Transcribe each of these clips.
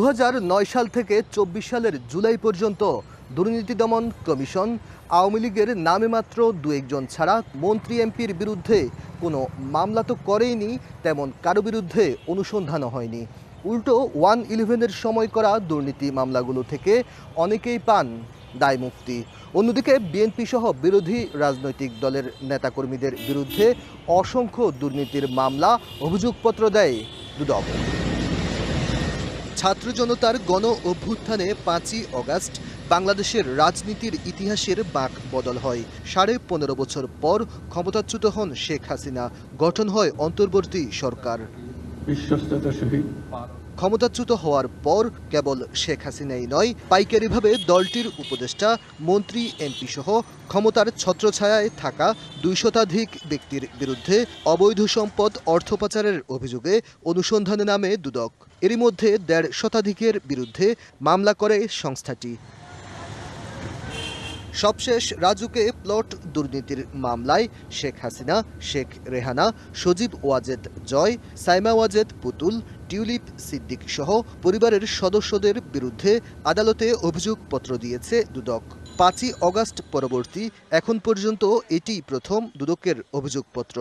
দু হাজার নয় সাল থেকে চব্বিশ সালের জুলাই পর্যন্ত দুর্নীতি দমন কমিশন আওয়ামী লীগের নামে মাত্র দু একজন ছাড়া মন্ত্রী এমপির বিরুদ্ধে কোনো মামলা তো করেইনি, তেমন কারও বিরুদ্ধে অনুসন্ধানও হয়নি। উল্টো ওয়ান ইলেভেনের সময় করা দুর্নীতি মামলাগুলো থেকে অনেকেই পান দায় মুক্তি। অন্যদিকে বিএনপি সহ বিরোধী রাজনৈতিক দলের নেতাকর্মীদের বিরুদ্ধে অসংখ্য দুর্নীতির মামলা অভিযোগপত্র দেয় দুদক। ছাত্র জনতার গণ অভ্যুত্থানে পাঁচই অগাস্ট বাংলাদেশের রাজনীতির ইতিহাসের বাঁক বদল হয়। সাড়ে পনেরো বছর পর ক্ষমতাচ্যুত হন শেখ হাসিনা। গঠন হয় অন্তর্বর্তী সরকার। বিশ্বস্ততার সহিত ক্ষমতাচ্যুত হওয়ার পর কেবল শেখ হাসিনাই নয় পাইকারিভাবে দলটির উপদেষ্টা, মন্ত্রী, এমপি সহ ক্ষমতার ছত্রছায়ায় থাকা দুই শতাধিক ব্যক্তির বিরুদ্ধে অবৈধ সম্পদ অর্থ পাচারের অভিযোগে অনুসন্ধানে নামে দুদক। এরই মধ্যে দেড় শতাধিকের বিরুদ্ধে মামলা করে সংস্থাটি। সবশেষ রাজুকে প্লট দুর্নীতির মামলায় শেখ হাসিনা, শেখ রেহানা, সজীব ওয়াজেদ জয়, সাইমা ওয়াজেদ পুতুল টিউলিপ সিদ্দিক সহ পরিবারের সদস্যদের বিরুদ্ধে আদালতে অভিযোগপত্র দিয়েছে দুদক। পাঁচই অগাস্ট পরবর্তী, এখন পর্যন্ত এটি প্রথম দুদকের অভিযোগপত্র।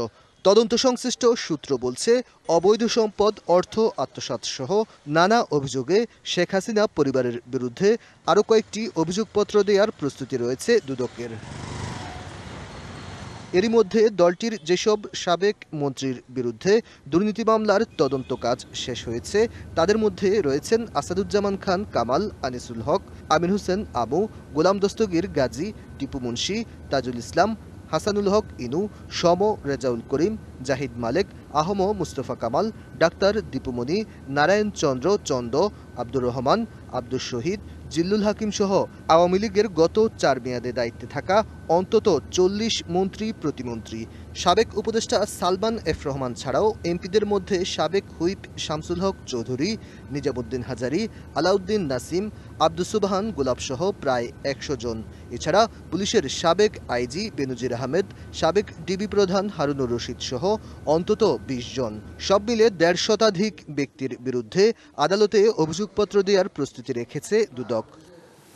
তদন্ত সংশ্লিষ্ট সূত্র বলছে, অবৈধ সম্পদ, অর্থ, আত্মসাৎ সহ নানা অভিযোগে শেখ হাসিনা পরিবারের বিরুদ্ধে আরও কয়েকটি অভিযোগপত্র দেওয়ার প্রস্তুতি রয়েছে দুদকের। এরই মধ্যে দলটির যেসব সাবেক মন্ত্রীর বিরুদ্ধে দুর্নীতি মামলার তদন্ত কাজ শেষ হয়েছে, তাদের মধ্যে রয়েছেন আসাদুজ্জামান খান, কামাল আনিসুল হক, আমির হোসেন আমু, গোলাম দস্তগীর গাজী, টিপু মুন্সি, তাজুল ইসলাম, হাসানুল হক ইনু, সম রেজাউল করিম, জাহিদ মালেক, আহম মুস্তফা কামাল, ডাক্তার দীপুমণি, নারায়ণ চন্দ্র চন্দ, আব্দুর রহমান আব্দুর শহীদ জিল্লুল হাকিম সহ আওয়ামী লীগের গত চার মেয়াদে দায়িত্বে থাকা অন্তত চল্লিশ মন্ত্রী প্রতিমন্ত্রী। সাবেক উপদেষ্টা সালমান এফ রহমান ছাড়াও এমপিদের মধ্যে সাবেক হুইপ শামসুল হক চৌধুরী, নিজামুদ্দিন হাজারি, আলাউদ্দিন নাসিম, আব্দুস সুবহান, গোলাপ সহ প্রায় একশো জন। এছাড়া পুলিশের সাবেক আইজি বেনজির আহমেদ, সাবেক ডিবি প্রধান হারুনুর রশিদ সহ অন্তত বিশ জন। সব মিলে দেড় শতাধিক ব্যক্তির বিরুদ্ধে আদালতে অভিযোগপত্র দেওয়ার প্রস্তুতি রেখেছে দুদক।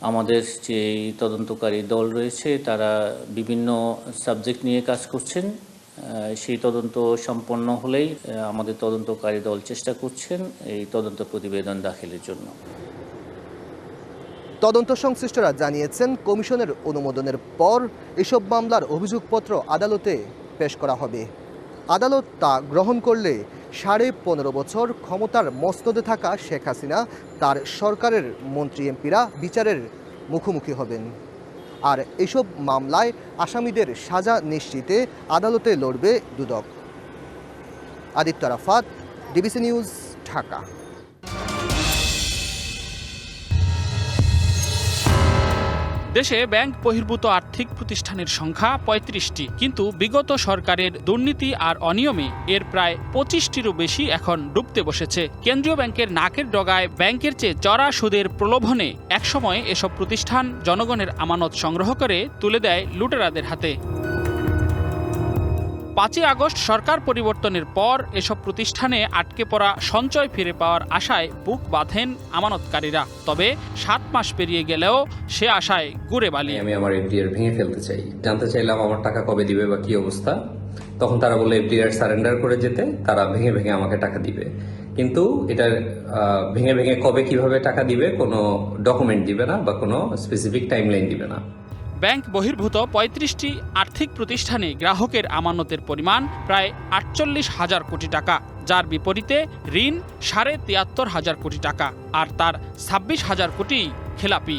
আমাদের যে তদন্তকারী দল রয়েছে, তারা বিভিন্ন সাবজেক্ট নিয়ে কাজ করছেন। সেই তদন্ত সম্পন্ন হলেই আমাদের তদন্তকারী দল চেষ্টা করছেন এই তদন্ত প্রতিবেদন দাখিলের জন্য। তদন্ত সংশ্লিষ্টরা জানিয়েছেন, কমিশনের অনুমোদনের পর এসব মামলার অভিযোগপত্র আদালতে পেশ করা হবে। আদালত তা গ্রহণ করলে সাড়ে পনেরো বছর ক্ষমতার মস্তদে থাকা শেখ হাসিনা, তার সরকারের মন্ত্রী এমপিরা বিচারের মুখোমুখি হবেন। আর এসব মামলায় আসামিদের সাজা নিশ্চিতে আদালতে লড়বে দুদক। Aditya Rafat DBC news Dhaka. দেশে ব্যাংক বহির্ভূত আর্থিক প্রতিষ্ঠানের সংখ্যা পঁয়ত্রিশটি। কিন্তু বিগত সরকারের দুর্নীতি আর অনিয়মে এর প্রায় পঁচিশটিরও বেশি এখন ডুবতে বসেছে। কেন্দ্রীয় ব্যাংকের নাকের ডগায় ব্যাংকের চেয়ে চড়া সুদের প্রলোভনে একসময় এসব প্রতিষ্ঠান জনগণের আমানত সংগ্রহ করে তুলে দেয় লুটেরাদের হাতে। পাঁচই আগস্ট সরকার পরিবর্তনের পর এসব প্রতিষ্ঠানে আটকে পড়া সঞ্চয় ফিরে পাওয়ার আশায় বুক বাঁধেন আমানতকারীরা। তবে সাত মাস পেরিয়ে গেলেও সে আশায় গুড়ে বালি। আমি আমার এফডিআর ভেঙে ফেলতে চাই। জানতে চাইলাম আমার টাকা কবে দিবে বা কি অবস্থা। তখন তারা বলে এফডিআর সারেন্ডার করে যেতে, তারা ভেঙে ভেঙে আমাকে টাকা দিবে। কিন্তু এটা ভেঙে ভেঙে কবে কীভাবে টাকা দিবে কোনো ডকুমেন্ট দিবে না বা কোনো স্পেসিফিক টাইমলাইন দিবে না। ব্যাংক বহির্ভূত পঁয়ত্রিশটি আর্থিক প্রতিষ্ঠানে গ্রাহকের আমানতের পরিমাণ প্রায় আটচল্লিশ হাজার কোটি টাকা, যার বিপরীতে ঋণ সাড়ে তিয়াত্তর হাজার কোটি টাকা আর তার ছাব্বিশ হাজার কোটি খেলাপি।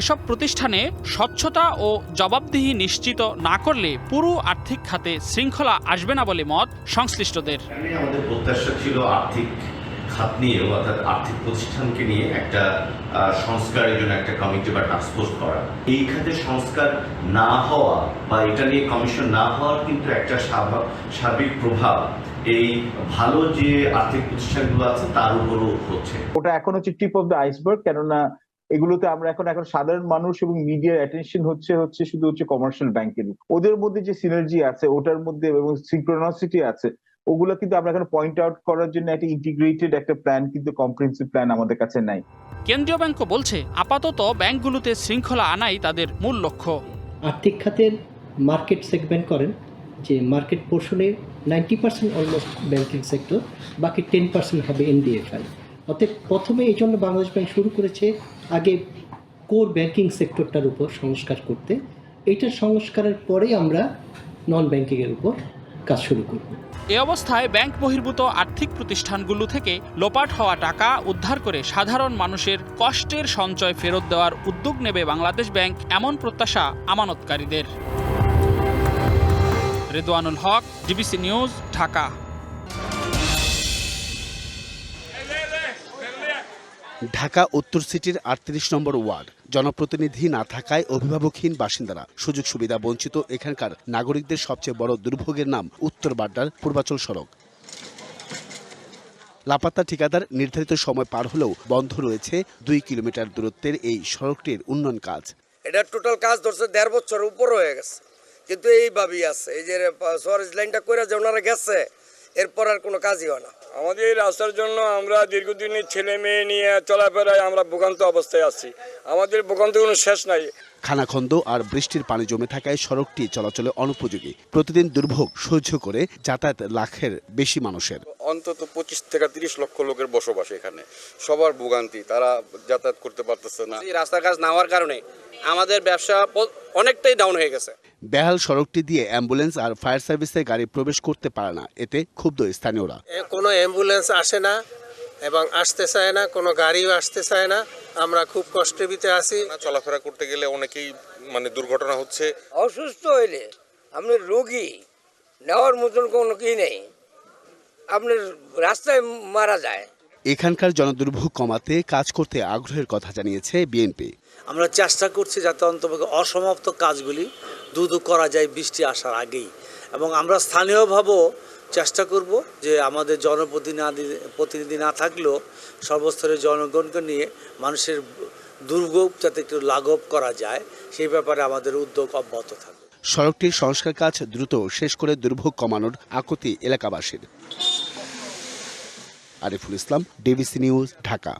এসব প্রতিষ্ঠানে স্বচ্ছতা ও জবাবদিহি নিশ্চিত না করলে পুরো আর্থিক খাতে শৃঙ্খলা আসবে না বলে মত সংশ্লিষ্টদের। আমাদের প্রত্যাশা ছিল আর্থিক খাত নিয়ে অর্থাৎ আর্থিক প্রতিষ্ঠানকে নিয়ে একটা সংস্কারের জন্য একটা কমিটি বা টাস্কফোর্স করা। এই খাতে সংস্কার না হওয়া বা এটা নিয়ে কমিশন না হওয়ার কিন্তু একটা সার্বিক প্রভাব এই ভালো যে আর্থিক প্রতিষ্ঠানগুলো আছে তার উপরও হচ্ছে ওটা এখন হচ্ছে টিপ অফ দ্য আইসবার্গ কেননা এগুলোতে আমরা এখন এখন সাধারণ মানুষ এবং মিডিয়ার অ্যাটেনশন হচ্ছে হচ্ছে শুধু হচ্ছে কমার্শিয়াল ব্যাংকের ওদের মধ্যে যে সিনার্জি আছে, ওটার মধ্যে এবং সিনক্রোনাসিটি আছে ওগুলো কিন্তু আমরা এখন পয়েন্ট আউট করার জন্য একটা ইন্টিগ্রেটেড একটা প্ল্যান কিন্তু কম্প্রিহেন্সিভ প্ল্যান আমাদের কাছে নাই। কেন্দ্রীয় ব্যাংকও বলছে আপাতত ব্যাংকগুলোতে শৃঙ্খলা আনাই তাদের মূল লক্ষ্য। আর্থিক খাতের মার্কেট সেগমেন্ট করেন যে market portion ninety percent almost banking sector বাকি টেন পার্সেন্ট হবে এনডিএফআই অতএব প্রথমে এই জন্য বাংলাদেশ ব্যাংক শুরু করেছে আগে কোর ব্যাংকিং সেক্টরটার উপর সংস্কার করতে। এইটা সংস্কারের পরেই আমরা নন ব্যাংকিংয়ের উপর কাজ শুরু করবে। এ অবস্থায় ব্যাংক বহির্ভূত আর্থিক প্রতিষ্ঠানগুলো থেকে লোপাট হওয়া টাকা উদ্ধার করে সাধারণ মানুষের কষ্টের সঞ্চয় ফেরত দেওয়ার উদ্যোগ নেবে বাংলাদেশ ব্যাংক এমন প্রত্যাশা আমানতকারীদের। Redwanul Haque, DBC news, Dhaka. Dhaka উত্তর সিটির আটত্রিশ নম্বর ওয়ার্ড। জনপ্রতিনিধি না থাকায় অভিভাবকহীন বাসিন্দারা। সুযোগ সুবিধা বঞ্চিত এখানকার নাগরিকদের সবচেয়ে বড় দুর্ভোগের নাম উত্তর বাড্ডার পূর্বাচল সড়ক। লাপাত্তা ঠিকাদার নির্ধারিত সময় পার হলেও বন্ধ রয়েছে দুই কিলোমিটার দূরত্বের এই সড়কটির উন্নয়ন কাজ। এটা টোটাল কাজ ধরছে দেড় বছর উপর হয়ে গেছে। কিন্তু এইভাবেই আছে। এই যে সরেজ লাইনটা করে যে ওনারা গেছে, এরপর আর কোনো কাজই হয় না। আমাদের এই রাস্তার জন্য আমরা দীর্ঘদিনের ছেলে মেয়ে নিয়ে চলাফেরায় আমরা ভোগান্ত অবস্থায় আছি। আমাদের ভোগান্ত কোনো শেষ নাই। খানাখন্দ আর বৃষ্টির পানি জমে থাকায় সড়কটি চলাচলে অনুপযোগী। প্রতিদিন দুর্ভোগ সহ্য করে যাতায়াত লাখের বেশি মানুষের। অন্তত পঁচিশ থেকে তিরিশ লক্ষ লোকের বসবাস এখানে। সবার ভোগান্তি তারা যাতায়াত করতে পারতেছে না। এই রাস্তার কাজ না হওয়ার কারণে আমাদের ব্যবসা অনেকটাই ডাউন হয়ে গেছে। বেহাল সড়কটি দিয়ে অ্যাম্বুলেন্স আর ফায়ার সার্ভিসের গাড়ি প্রবেশ করতে পারে না। এতে ক্ষুব্ধ স্থানীয়রা। কোনো অ্যাম্বুলেন্স আসে না। এবং আসতে চায় না কোনো গাড়িও আসতে চায় না। আমরা খুব কষ্টের ভিতরে আছি। চলাফেরা করতে গেলে অনেকেই মানে দুর্ঘটনা হচ্ছে। অসুস্থ হইলে আপনি রোগী নেওয়ার মতন কোনো কি নেই। আপনার রাস্তায় মারা যায়। এখানকার জনদুর্ভোগ কমাতে কাজ করতে আগ্রহের কথা জানিয়েছে বিএনপি। আমরা চেষ্টা করছি যাতে অন্তত অসমাপ্ত কাজগুলি দ্রুত করা যায় বৃষ্টি আসার আগেই। এবং আমরা স্থানীয়ভাবেও চেষ্টা করব যে আমাদের জনপ্রতিনিধি প্রতিনিধি না থাকলেও সর্বস্তরের জনগণকে নিয়ে মানুষের দুর্ভোগ যাতে একটু লাঘব করা যায়, সেই ব্যাপারে আমাদের উদ্যোগ অব্যাহত থাকবে। সড়কটির সংস্কার কাজ দ্রুত শেষ করে দুর্ভোগ কমানোর আকুতি এলাকাবাসীর। Ariful Islam, DBC news, Dhaka.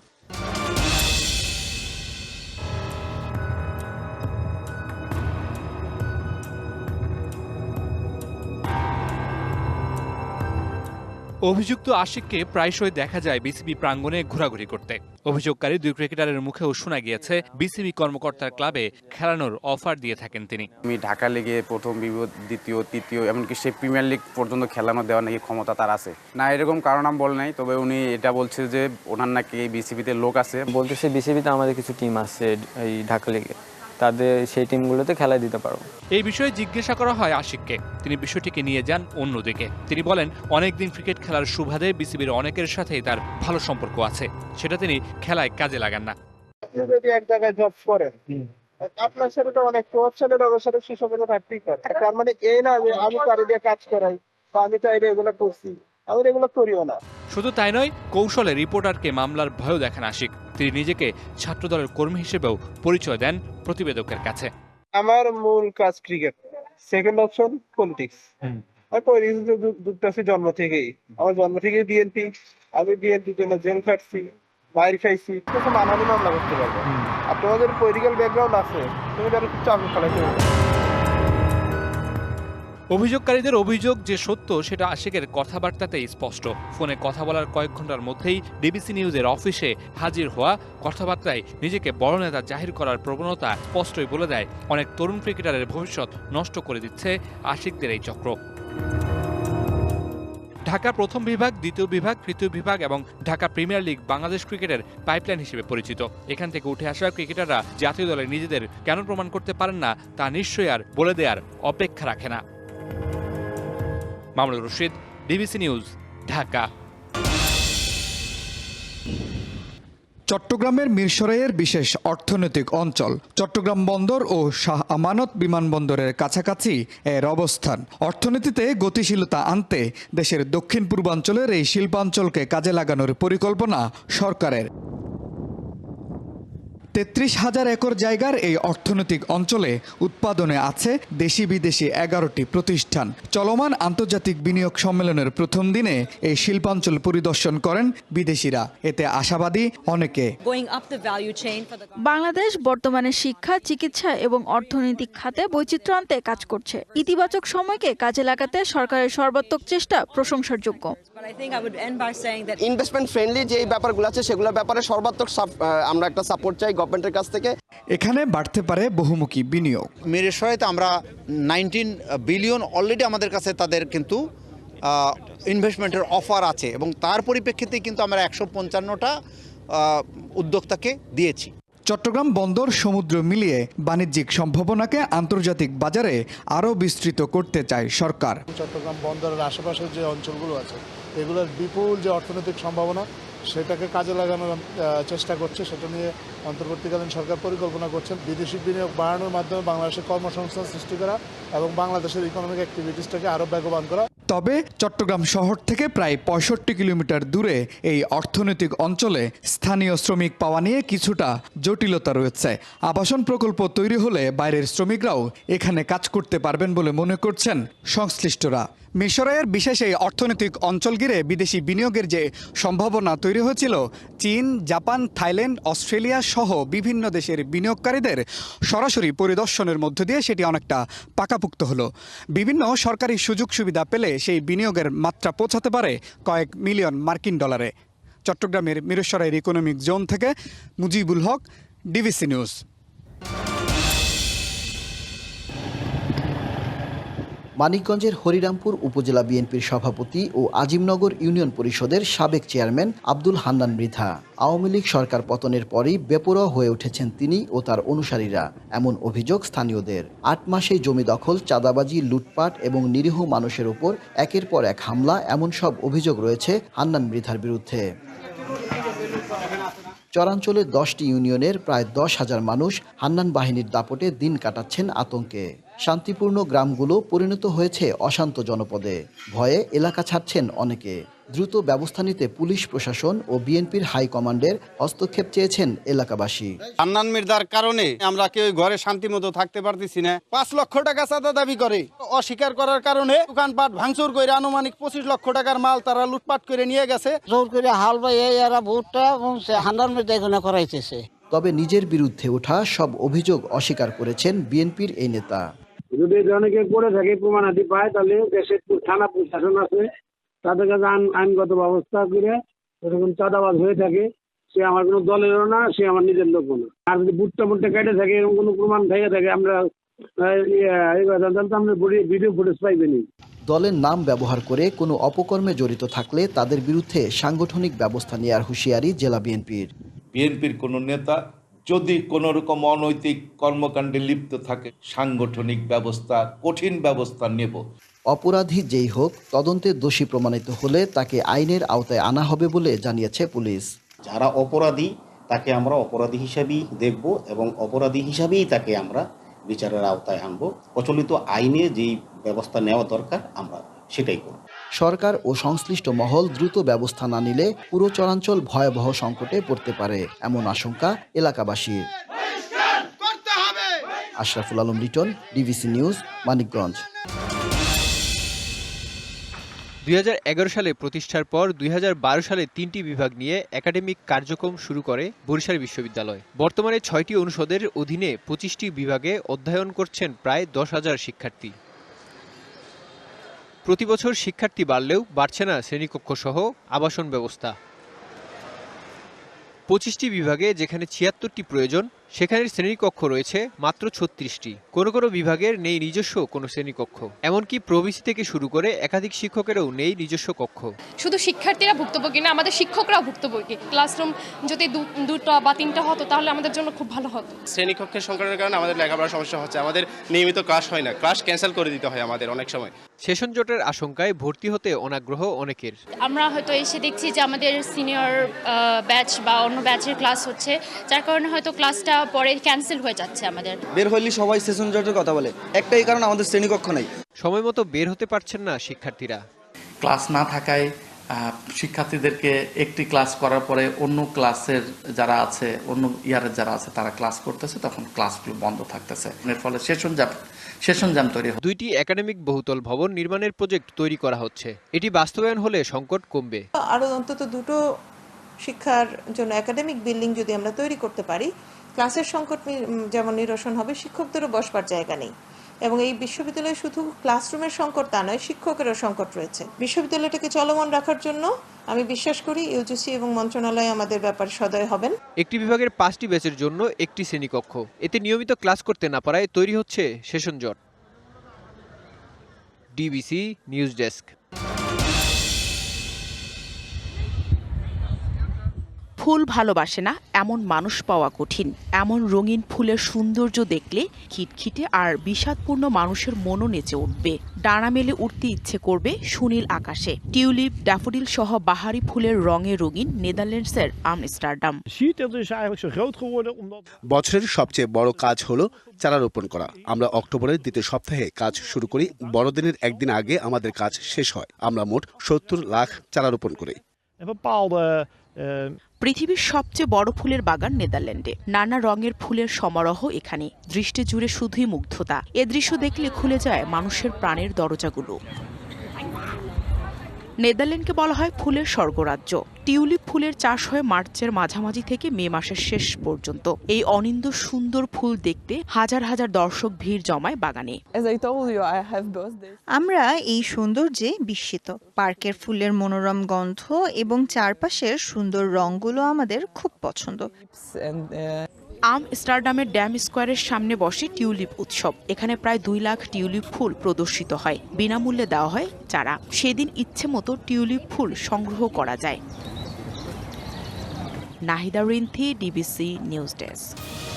অভিযুক্ত আশিককে প্রায়শই দেখা যায় বিসিবি প্রাঙ্গণে ঘোরাঘুরি করতে। অভিযোগকারী দুই ক্রিকেটারের মুখেও শোনা গিয়েছে বিসিবি কর্মকর্তার ক্লাবে খেলানোর অফার দিয়ে থাকেন তিনি। আমি ঢাকা লিগে প্রথম দ্বিতীয় তৃতীয় এমনকি সে প্রিমিয়ার লিগ পর্যন্ত খেলানো দেওয়ার নাকি ক্ষমতা তার আছে। না এরকম কারণ আমি বল নাই তবে উনি এটা বলছে যে ওনার নাকি বিসিবিতে লোক আছে। বলতেছে বিসিবিতে আমাদের কিছু টিম আছে এই ঢাকা লিগে। তাদের সেই টিমগুলোতে খেলায় দিতে পারব। এই বিষয়ে জিজ্ঞাসা করা হয় আশিককে। তিনি বিষয়টিকে নিয়ে যান অন্যদিকে। তিনি বলেন অনেকদিন ক্রিকেট খেলার সুবাদে বিসিবির অনেকের সাথেই তার ভালো সম্পর্ক আছে। সেটা তিনি খেলায় কাজে লাগান না। যদি এক জায়গায় জব করেন আপনার সাথে তো অনেক প্রভাবশালী লোকের সাথে সুসম্পর্ক থাকতেই পারে। তার মানে এই না যে আমি তার দিয়ে কাজ করাই বা আমি চাইলে এগুলো করছি। আমি এগুলো করিও না। শুধু তাই নয় কৌশলে রিপোর্টারকে মামলার ভয়ও দেখান আশিক। তিনি নিজেকে ছাত্রদলের কর্মী হিসেবেও পরিচয় দেন প্রতিবেদকের কাছে। আমার মূল কাজ ক্রিকেট সেকেন্ড অপশন পলিটিক্স আমি পলিটিক্স যুক্ত আছি জন্ম থেকেই। আমার জন্ম থেকেই বিএনপি আমি বিএনপির জন্য জেল খাটছি মাইর খাইছি কিছু মানহানি মামলা করতে পারব। আর তোমাদের পলিটিক্যাল ব্যাকগ্রাউন্ড আছে তুমি তাহলে চাকরি খেলাইতে পারবে অভিযোগকারীদের অভিযোগ যে সত্য, সেটা আশিকের কথাবার্তাতেই স্পষ্ট। ফোনে কথা বলার কয়েক ঘণ্টার মধ্যেই ডিবিসি নিউজের অফিসে হাজির হওয়া কথাবার্তায় নিজেকে বড় নেতা জাহির করার প্রবণতা স্পষ্টই বলে দেয়। অনেক তরুণ ক্রিকেটারের ভবিষ্যৎ নষ্ট করে দিচ্ছে আশিকদের এই চক্র। ঢাকা প্রথম বিভাগ, দ্বিতীয় বিভাগ, তৃতীয় বিভাগ এবং ঢাকা প্রিমিয়ার লিগ বাংলাদেশ ক্রিকেটের পাইপলাইন হিসেবে পরিচিত। এখান থেকে উঠে আসা ক্রিকেটাররা জাতীয় দলে নিজেদের কেন প্রমাণ করতে পারেন না, তা নিশ্চয়ই আর বলে দেওয়ার অপেক্ষা রাখে না। Mamunur Rashid DBC news, Dhaka. চট্টগ্রামের মিরসরাইয়ের বিশেষ অর্থনৈতিক অঞ্চল, চট্টগ্রাম বন্দর ও শাহ আমানত বিমানবন্দরের কাছাকাছি এর অবস্থান। অর্থনীতিতে গতিশীলতা আনতে দেশের দক্ষিণ পূর্বাঞ্চলের এই শিল্পাঞ্চলকে কাজে লাগানোর পরিকল্পনা সরকারের। তেত্রিশ হাজার একর জায়গার এই অর্থনৈতিক অঞ্চলে উৎপাদনে আছে দেশি বিদেশি এগারোটি প্রতিষ্ঠান। চলমান আন্তর্জাতিক বিনিয়োগ সম্মেলনের প্রথম দিনে এই শিল্পাঞ্চল পরিদর্শন করেন বিদেশিরা। এতে আশাবাদী অনেকে। বাংলাদেশ বর্তমানে শিক্ষা চিকিৎসা এবং অর্থনৈতিক খাতে বৈচিত্র্য আনতে কাজ করছে। ইতিবাচক সময়কে কাজে লাগাতে সরকারের সর্বাত্মক চেষ্টা প্রশংসার যোগ্য ইনভেস্টমেন্ট ফ্রেন্ডলি যে ব্যাপারগুলো আছে সেগুলোর ব্যাপারে সর্বাত্মক আমরা একটা সাপোর্ট চাই। গভর্নমেন্টের কাছ থেকে। এখানে বাড়তে পারে বহুমুখী বিনিয়োগ। মেরের সহায়তা আমরা নাইনটিন বিলিয়ন অলরেডি আমাদের কাছে তাদের কিন্তু ইনভেস্টমেন্টের অফার আছে এবং তার পরিপ্রেক্ষিতে কিন্তু আমরা একশো পঞ্চান্নটা উদ্যোক্তাকে দিয়েছি। চট্টগ্রাম বন্দর সমুদ্র মিলিয়ে বাণিজ্যিক সম্ভাবনাকে আন্তর্জাতিক বাজারে আরও বিস্তৃত করতে চায় সরকার। চট্টগ্রাম বন্দরের আশেপাশের যে অঞ্চলগুলো আছে এগুলোর বিপুল যে অর্থনৈতিক সম্ভাবনা সেটাকে কাজে লাগানোর চেষ্টা করছে। সেটা নিয়ে অন্তর্বর্তীকালীন সরকার পরিকল্পনা করছেন। বিদেশি বিনিয়োগ বাড়ানোর মাধ্যমে বাংলাদেশের কর্মসংস্থান সৃষ্টি করা এবং বাংলাদেশের ইকোনমিক অ্যাক্টিভিটিসটাকে আরও বেগবান করা। তবে চট্টগ্রাম শহর থেকে প্রায় পঁয়ষট্টি কিলোমিটার দূরে এই অর্থনৈতিক অঞ্চলে স্থানীয় শ্রমিক পাওয়া নিয়ে কিছুটা জটিলতা রয়েছে। আবাসন প্রকল্প তৈরি হলে বাইরের শ্রমিকরাও এখানে কাজ করতে পারবেন বলে মনে করছেন সংশ্লিষ্টরা। মিশরের বিশেষ এই অর্থনৈতিক অঞ্চল ঘিরে বিদেশি বিনিয়োগের যে সম্ভাবনা তৈরি হয়েছিল, চীন, জাপান, থাইল্যান্ড, অস্ট্রেলিয়া সহ বিভিন্ন দেশের বিনিয়োগকারীদের সরাসরি পরিদর্শনের মধ্য দিয়ে সেটি অনেকটা পাকাপুক্ত হলো। বিভিন্ন সরকারি সুযোগ সুবিধা পেলে সেই বিনিয়োগের মাত্রা পৌঁছাতে পারে কয়েক মিলিয়ন মার্কিন ডলারে। চট্টগ্রামের মিরেশ্বরের ইকোনমিক জোন থেকে মুজিবুল হক, ডিবিসি নিউজ। মানিকগঞ্জের হরিরামপুর উপজেলা বিএনপির সভাপতি ও আজিমনগর ইউনিয়ন পরিষদের সাবেক চেয়ারম্যান আব্দুল হান্নান মৃধা। আওয়ামী লীগ সরকার পতনের পরই বেপরোয়া হয়ে উঠেছেন তিনি ও তার অনুসারীরা, এমন অভিযোগ স্থানীয়দের। আট মাসে জমি দখল, চাঁদাবাজি, লুটপাট এবং নিরীহ মানুষের উপর একের পর এক হামলা, এমন সব অভিযোগ রয়েছে হান্নান মৃধার বিরুদ্ধে। চরাঞ্চলের দশটি ইউনিয়নের প্রায় দশ হাজার মানুষ হান্নান বাহিনীর দাপটে দিন কাটাচ্ছেন আতঙ্কে। শান্তিপূর্ণ গ্রামগুলো পরিণত হয়েছে অশান্ত জনপদে। ভয়ে এলাকা ছাড়ছেন অনেকে। দ্রুত ব্যবস্থা নিতে পুলিশ প্রশাসন ও বিএনপির হাইকমান্ডের হস্তক্ষেপ চেয়েছেন এলাকাবাসী। হান্নান মির্জার কারণে আমরা কেউ ঘরে শান্তি মতো থাকতে পারতেছি না। পাঁচ লক্ষ টাকা চাঁদা দাবি করে। অস্বীকার করার কারণে দোকানপাট ভাঙচুর করে আনুমানিক পঁচিশ লক্ষ টাকার মাল তারা লুটপাট করে নিয়ে গেছে। জোর করে হাল বা এই এরা ভোটটা সে হান্ডার এখানে করাইতেছে। তবে নিজের বিরুদ্ধে ওঠা সব অভিযোগ অস্বীকার করেছেন বিএনপির এই নেতা। যদি অনেকে করে থাকে প্রমাণাদি পায় তাহলে দেশের থানা প্রশাসন আছে। তাদের কাছে আইন- আইনগত ব্যবস্থা করে এরকম চাঁদাবাজ হয়ে থাকে সে আমার কোনো দলেরও না সে আমার নিজের লোকও না। আর যদি বুটটা মুটটা কেটে থাকে এরকম কোনো প্রমাণ থেকে থাকে আমরা ইয়ে, ভিডিও ফুটেজ পাইবেনি দলের নাম ব্যবহার করে কোনো অপকর্মে জড়িত থাকলে তাদের বিরুদ্ধে সাংগঠনিক ব্যবস্থা নেওয়ার হুঁশিয়ারি জেলা বিএনপির। বিএনপির কোনো নেতা যদি কোনো রকম অনৈতিক কর্মকাণ্ডে লিপ্ত থাকে সাংগঠনিক ব্যবস্থা কঠিন ব্যবস্থা নেব। অপরাধী যেই হোক তদন্তে দোষী প্রমাণিত হলে তাকে আইনের আওতায় আনা হবে বলে জানিয়েছে পুলিশ। যারা অপরাধী তাকে আমরা অপরাধী হিসাবেই দেখব এবং অপরাধী হিসাবেই তাকে আমরা বিচারের আওতায় আনব। প্রচলিত আইনে যেই ব্যবস্থা নেওয়া দরকার আমরা সেটাই করব। সরকার ও সংশ্লিষ্ট মহল দ্রুত ব্যবস্থা না নিলে পুরো চরাঞ্চল ভয়াবহ সংকটে পড়তে পারে, এমন আশঙ্কা এলাকাবাসীর। Ashraful Alam Liton DBC news, Manikganj. দুই হাজার এগারো সালে প্রতিষ্ঠার পর দুই হাজার বারো সালে তিনটি বিভাগ নিয়ে একাডেমিক কার্যক্রম শুরু করে বরিশাল বিশ্ববিদ্যালয়। বর্তমানে ছয়টি অনুষদের অধীনে পঁচিশটি বিভাগে অধ্যয়ন করছেন প্রায় দশ হাজার শিক্ষার্থী। প্রতিবছর শিক্ষার্থী বাড়লেও বাড়ছে না শ্রেণীকক্ষ সহ আবাসন ব্যবস্থা। পঁচিশটি বিভাগে যেখানে ছিয়াত্তরটি প্রয়োজন সেখানে শ্রেণীকক্ষ রয়েছে মাত্র ছত্রিশটি। কোনো কোনো বিভাগের নেই নিজস্ব কোনো শ্রেণীকক্ষ। এমনকি প্রবিসি থেকে শুরু করে একাধিক শিক্ষকেরও নেই নিজস্ব কক্ষ। শুধু শিক্ষার্থীরা ভুক্তভোগী না আমাদের শিক্ষকরাও ভুক্তভোগী। ক্লাসরুম যদি দু- দুটো বা তিনটা হতো তাহলে আমাদের জন্য খুব ভালো হতো। শ্রেণীকক্ষের সংকটের কারণে আমাদের লেখাপড়ার সমস্যা হচ্ছে। আমাদের নিয়মিত ক্লাস হয় না। ক্লাস ক্যান্সেল করে দিতে হয় আমাদের অনেক সময়। সেশন জটের আশঙ্কায় ভর্তি হতে অনাগ্রহ অনেকের। আমরা হয়তো এসে দেখছি যে আমাদের সিনিয়র ব্যাচ বা অন্য ব্যাচের ক্লাস হচ্ছে। যার কারণে হয়তো ক্লাসটা পরে ক্যান্সেল হয়ে যাচ্ছে আমাদের। বের হইলে সবাই সেশন জটের কথা বলে। একটাই কারণ আমাদের শ্রেণীকক্ষ নাই। সময় মতো বের হতে পারছেন না শিক্ষার্থীরা। ক্লাস না থাকায় শিক্ষার্থীদেরকে একটি ক্লাস করার পরে অন্য ক্লাসের যারা আছে অন্য ইয়ারের যারা আছে তারা ক্লাস করতেছে তখন ক্লাসগুলো বন্ধ থাকতেছে। এর ফলে সেশন জ্যাম সেশন জ্যাম তৈরি দুইটি একাডেমিক বহুতল ভবন নির্মাণের প্রজেক্ট তৈরি করা হচ্ছে। এটি বাস্তবায়ন হলে সংকট কমবে। আরও অন্তত দুটো শিক্ষার জন্য একাডেমিক বিল্ডিং যদি আমরা তৈরি করতে পারি ক্লাসের সংকট যেমন নিরসন হবে, শিক্ষকদেরও বসবার জায়গা নেই। এবং এই বিশ্ববিদ্যালয়ে শুধু ক্লাসরুমের সংকট তা নয়, শিক্ষকেরও সংকট রয়েছে। বিশ্ববিদ্যালয়টাকে চলমান রাখার জন্য আমি বিশ্বাস করি ইউজিসি এবং মন্ত্রণালয় আমাদের ব্যাপারে সদয় হবেন। একটি বিভাগের পাঁচটি ব্যাচের জন্য একটি শ্রেণীকক্ষ। এতে নিয়মিত ক্লাস করতে না পারায় তৈরি হচ্ছে সেশন জট। DBC news desk. ফুল ভালোবাসে না এমন মানুষ পাওয়া কঠিন। এমন রঙিন ফুলের সৌন্দর্য দেখলে খিটখিটে আর বিষাদপূর্ণ মানুষের মনও নেচে উঠবে। ডানা মেলে উঠতে ইচ্ছে করবে সুনীল আকাশে। টিউলিপ ড্যাফোডিল সহ বাহারি ফুলের রঙে রঙিন নেদারল্যান্ডসের আমস্টারডাম। বছরের সবচেয়ে বড় কাজ হলো চারা রোপণ করা। আমরা অক্টোবরের দ্বিতীয় সপ্তাহে কাজ শুরু করি। বড়দিনের একদিন আগে আমাদের কাজ শেষ হয়। আমরা মোট সত্তর লাখ চারা রোপণ করি। পৃথিবীর সবচেয়ে বড় ফুলের বাগান নেদারল্যান্ডে। নানা রঙের ফুলের সমারোহ এখানে। দৃষ্টি জুড়ে শুধুই মুগ্ধতা। এ দৃশ্য দেখলে খুলে যায় মানুষের প্রাণের দরজাগুলো। নেদারল্যান্ডকে বলা হয় ফুলের স্বর্গরাজ্য। টিউলিপ ফুলের চাষ হয় মার্চের মাঝামাঝি থেকে মে মাসের শেষ পর্যন্ত। এই অনিন্দ সুন্দর ফুল দেখতে হাজার হাজার দর্শক ভিড় জমায় বাগানে। আমরা এই সৌন্দর্যে বিস্মিত। পার্কের ফুলের মনোরম গন্ধ এবং চারপাশের সুন্দর রংগুলো আমাদের খুব পছন্দ। আম স্টারডামের ড্যাম স্কোয়ারের সামনে বসে টিউলিপ উৎসব। এখানে প্রায় দুই লাখ টিউলিপ ফুল প্রদর্শিত হয়। বিনামূল্যে দেওয়া হয় চারা। সেদিন ইচ্ছে মতো টিউলিপ ফুল সংগ্রহ করা যায়। Nahida Rinthi, DBC news desk.